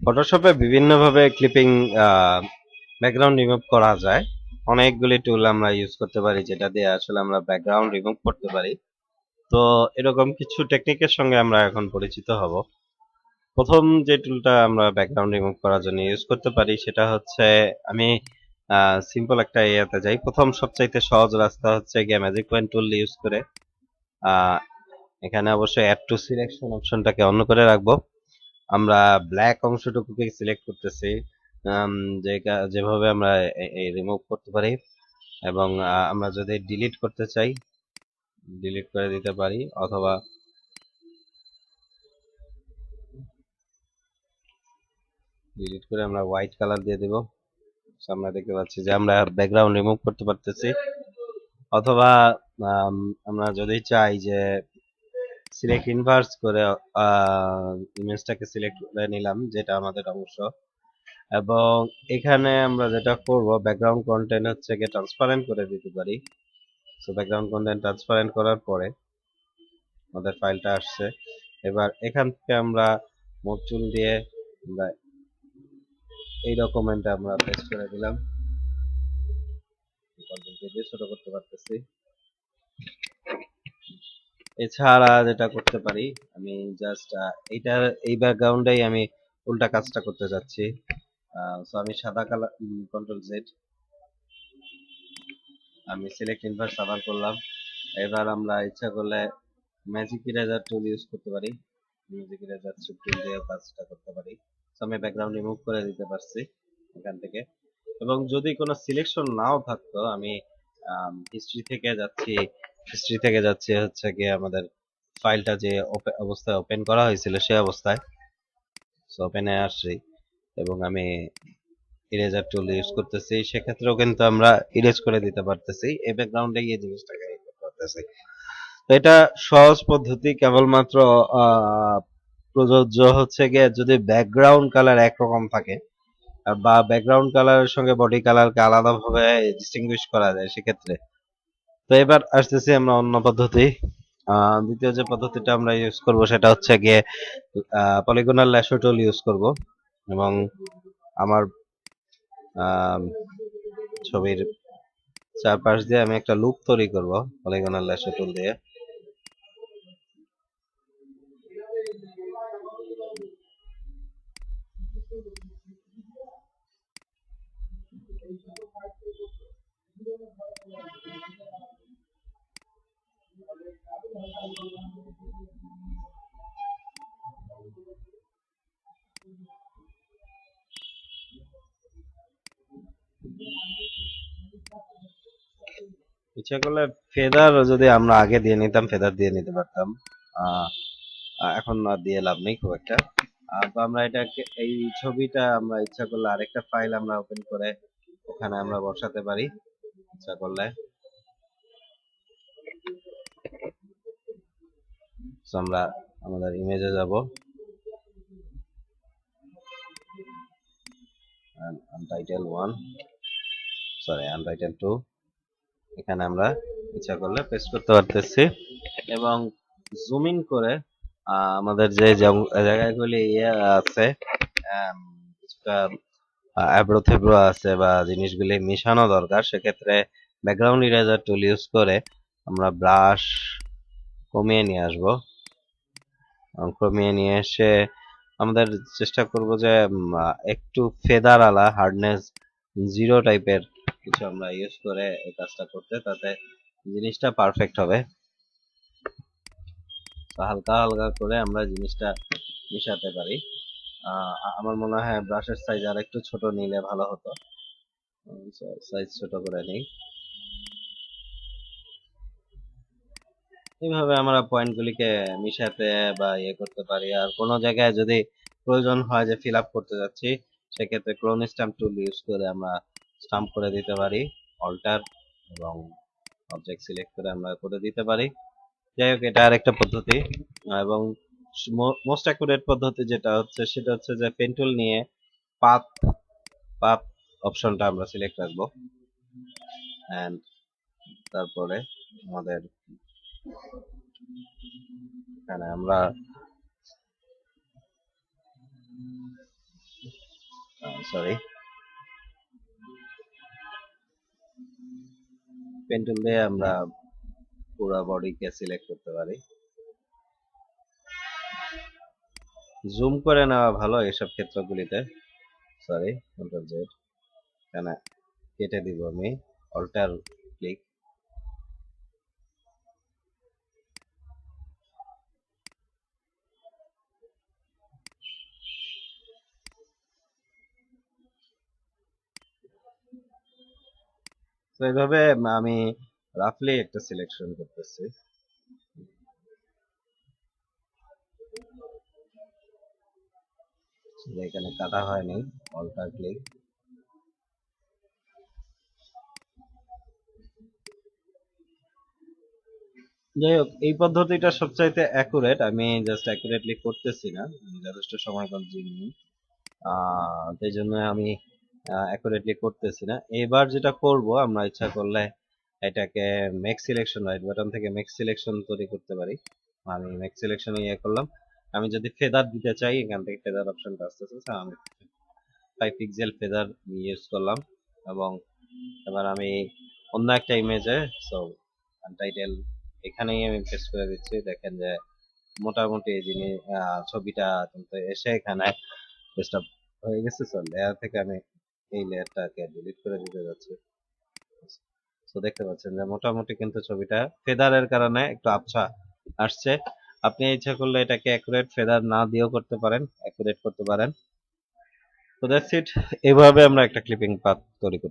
ফটোশপে বিভিন্নভাবে clipping background remove করা যায়। অনেকগুলি টুল আমরা ইউজ করতে পারি, যেটা দিয়ে আসলে আমরা ব্যাকগ্রাউন্ড রিমুভ করতে পারি। তো এরকম কিছু টেকনিকের সঙ্গে আমরা এখন পরিচিত হব। প্রথম যে টুলটা আমরা ব্যাকগ্রাউন্ড রিমুভ করার জন্য ইউজ করতে পারি, সেটা হচ্ছে আমি সিম্পল একটা ইয়েতে যাই। প্রথম সবচাইতে সহজ রাস্তা হচ্ছে গিয়ে ম্যাজিক পয়েন্ট টুল ইউজ করে। এখানে অবশ্যই অ্যাড টু সিলেকশন অপশনটাকে অন করে রাখব। আমরা ব্ল্যাক অংশটুকুকে সিলেক্ট করতেছি যেভাবে আমরা রিমুভ করতে পারি এবং আমরা যদি ডিলিট করতে চাই ডিলিট করে দিতে পারি অথবা ডিলিট করে আমরা হোয়াইট কালার দিয়ে দেব। আমরা দেখতে পাচ্ছি যে আমরা ব্যাকগ্রাউন্ড রিমুভ করতে পারতেছি। অথবা আম, আমরা যদি চাই যে সিলেক্ট ইনভার্স করে ইমেজটাকে সিলেক্ট করে নিলাম, যেটা আমাদের অংশ। এবং এখানে আমরা যেটা করব ব্যাকগ্রাউন্ড কন্টেন্ট হচ্ছে গিয়ে ট্রান্সপারেন্ট করে দিতে পারি। সো ব্যাকগ্রাউন্ড কন্টেন্ট ট্রান্সপারেন্ট করার পরে আমাদের ফাইলটা আসছে। এবার এখান থেকে আমরা মোট চুল দিয়ে আমরা এই ডকুমেন্টটা আমরা পেস্ট করে দিলাম। ছোট করতে পারতেছি। এছাড়া যেটা করতে পারি, আমি জাস্ট এইটার এই ব্যাকগ্রাউন্ডেই আমি উল্টা কাজটা করতে যাচ্ছি। সো আমি সাদা কালার কন্ট্রোল জেড আমি সিলেক্ট ইনভার্স আবার করলাম। এবার আমরা ইচ্ছা করলে ম্যাজিক ইরেজার টুল ইউজ করতে পারি। ম্যাজিক ইরেজার টুল দিয়ে কাজটা করতে পারি। সো আমি ব্যাকগ্রাউন্ড রিমুভ করে দিতে পারছি এখান থেকে। এবং যদি কোনো সিলেকশন নাও থাকতো, আমি হিস্ট্রি থেকে যাচ্ছি হিস্ট্রি থেকে যাচ্ছে হচ্ছে গিয়ে আমাদের ফাইলটা যে অবস্থায় ওপেন করা হয়েছিল সেই অবস্থায়। সো ওপেনে আসছি এবং আমি ইরেজার টুল ইউজ করতেছি। সেক্ষেত্রেও কিন্তু আমরা ইরেজ করে দিতে পারতেছি। এই ব্যাকগ্রাউন্ডে এই জিনিসটাকে করতে পারতেছি। তো এটা সহজ পদ্ধতি, কেবলমাত্র প্রযোজ্য হচ্ছে গিয়ে যদি ব্যাকগ্রাউন্ড কালার একরকম থাকে, বা ব্যাকগ্রাউন্ড কালারের সঙ্গে বডি কালারকে আলাদাভাবে ডিস্টিংগুইশ করা যায় সেক্ষেত্রে। তো এবার আসতেছি আমরা অন্য পদ্ধতি। দ্বিতীয় যে পদ্ধতিটা আমরা ইউজ করব সেটা হচ্ছে গিয়ে পলিগোনাল ল্যাশো টুল ইউজ করব এবং আমার আম, ছবির চারপাশ দিয়ে আমি একটা লুপ তৈরি করব পলিগোনাল ল্যাশো টুল দিয়ে। ইচ্ছা করলে ফেদার যদি আমরা আগে দিয়ে নিতাম, ফেদার দিয়ে নিতে পারতাম। এখন আর দিয়ে লাভ নেই খুব একটা। তো আমরা এটাকে, এই ছবিটা আমরা ইচ্ছা করলে আরেকটা ফাইল আমরা ওপেন করে ওখানে আমরা বসাতে পারি, ইচ্ছা করলে। আমরা আমাদের ইমেজে যাব। Untitled one sorry untitled two এখানে আমরা ইচ্ছা করলে পেস্ট করতে পারতেছি। এবং জুম ইন করে আমাদের যে জায়গাগুলি ইয়ে আছে কিছুটা অ্যাব্রো থেব্রো আছে বা জিনিসগুলি মিশানো দরকার, সেক্ষেত্রে ব্যাকগ্রাউন্ড ইরেজার টুল ইউজ করে আমরা ব্রাশ কমিয়ে নিয়ে আসব। কমিয়ে নিয়ে এসে আমাদের চেষ্টা করব যে একটু ফেদার আলা হার্ডনেস জিরো টাইপের কিছু আমরা ইউজ করে এই কাজটা করতে, তাতে জিনিসটা পারফেক্ট হবে। হালকা হালকা করে আমরা জিনিসটা মিশাতে পারি। আমার মনে হয় ব্রাশের সাইজ আর একটু ছোট নিলে ভালো হতো। সাইজ ছোট করে নিই। এইভাবে আমরা পয়েন্টগুলিকে মিশাতে বা ইয়ে করতে পারি। আর কোনো জায়গায় যদি প্রয়োজন হয় যে ফিল করতে যাচ্ছি, সেক্ষেত্রে ক্লোন স্ট্যাম্প টুল ইউজ করে আমরা স্টাম্প করে দিতে পারি অল্টার এবং অবজেক্ট সিলেক্ট করে আমরা করে দিতে পারি। যাই হোক, এটা আরেকটা পদ্ধতি। এবং মোস্ট অ্যাকুরেট পদ্ধতি যেটা হচ্ছে, সেটা হচ্ছে যে পেন টুল নিয়ে পাত পাত অপশনটা আমরা সিলেক্ট রাখব। এন্ড তারপরে আমাদের এখানে আমরা সরি পেন টুল দিয়ে আমরা পুরো বডিকে সিলেক্ট করতে পারি। জুম করে নেওয়া ভালো এসব ক্ষেত্রগুলিতে। সরি কন্ট্রোল জেড এখানে কেটে দিব আমি। অল্টার ক্লিক তো এইভাবে আমি রাফলি একটা সিলেকশন করতেছি। এখানে কাটা হয়নি অল্টার ক্লিক যাই হোক, এই পদ্ধতিটা সবচাইতে অ্যাকুরেট আমি জাস্ট অ্যাকুরেটলি করতেছি না। যথেষ্ট সময় কনজিউমিং সেই জন্য আমি অ্যাকুরেটলি করতেছি না। এবার যেটা করব, আমরা ইচ্ছা করলে এটাকে মেক সিলেকশন রাইট বাটন থেকে মেক সিলেকশন তৈরি করতে পারি। আমি মেক সিলেকশন ইয়ে করলাম। আমি যদি ফেদার দিতে চাই, এখান থেকে ফেদার অপশনটা আসতেছে আমি ফাইভ পিক্সেল ফেদার ইউজ করলাম এবং এবার আমি অন্য একটা ইমেজে সো আনটাইটেল এখানেই আমি পেস্ট করে দিচ্ছি। দেখেন যে মোটামুটি এই জিনিস ছবিটা কিন্তু এসে এখানে পেস্ট হয়ে গেছে সো লেয়ার থেকে আমি এই লেয়ারটাকে ডিলিট করে দিতে যাচ্ছি। তো দেখতে পাচ্ছেন যে মোটামুটি কিন্তু ছবিটা ফেদারের কারণে একটু আবছা আসছে। আপনি ইচ্ছা করলে এটাকে অ্যাকুরেট ফেদার না দিয়েও করতে পারেন অ্যাকুরেট করতে পারেন। তো দ্যাটস ইট এভাবে আমরা একটা ক্লিপিং পাথ তৈরি করতে